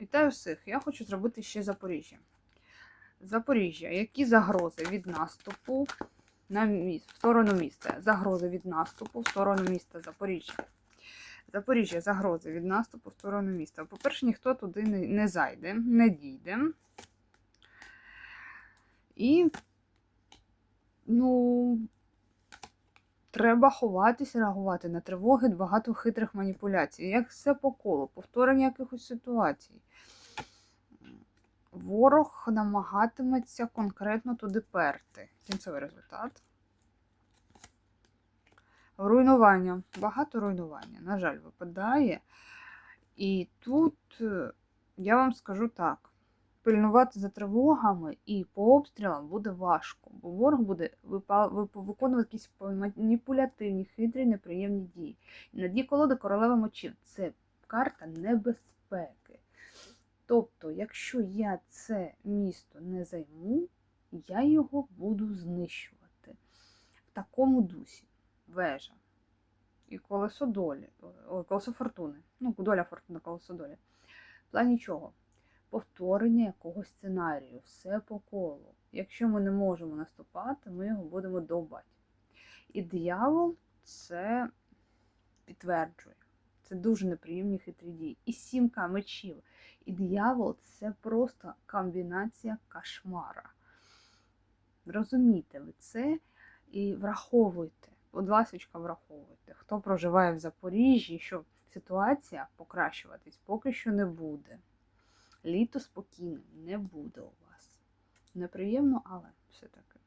Вітаю всіх! Я хочу зробити ще Запоріжжя. Запоріжжя. Які загрози від наступу на міст, в сторону міста? Загрози від наступу в сторону міста Запоріжжя. Запоріжжя, загрози від наступу в сторону міста. По-перше, ніхто туди не, зайде, не дійде. І, ну, треба ховатися, реагувати на тривоги, багато хитрих маніпуляцій. Як все по колу, повторення якихось ситуацій. Ворог намагатиметься конкретно туди перти. Кінцевий результат. Руйнування. Багато руйнування, на жаль, випадає. І тут е, я вам скажу так: пильнувати за тривогами і по обстрілам буде важко, бо ворог буде виконувати якісь маніпулятивні, хитрі, неприємні дії. І на дні колоди королева мечів це карта небезпеки. Тобто, якщо я це місто не займу, я його буду знищувати. В такому дусі вежа. І колесо долі, колесо фортуни. Ну, доля фортуна, колесо долі. В плані чого? Повторення якогось сценарію, все по колу. Якщо ми не можемо наступати, ми його будемо довбати. І диявол це підтверджує. Це дуже неприємні хитрі дії. І сімка мечів. І диявол це просто комбінація кошмара. Розумійте ви це і враховуйте. Будь ласка, враховуйте, хто проживає в Запоріжжі, що ситуація покращуватись поки що не буде. Літо спокійним не буде у вас. Неприємно, але все таки.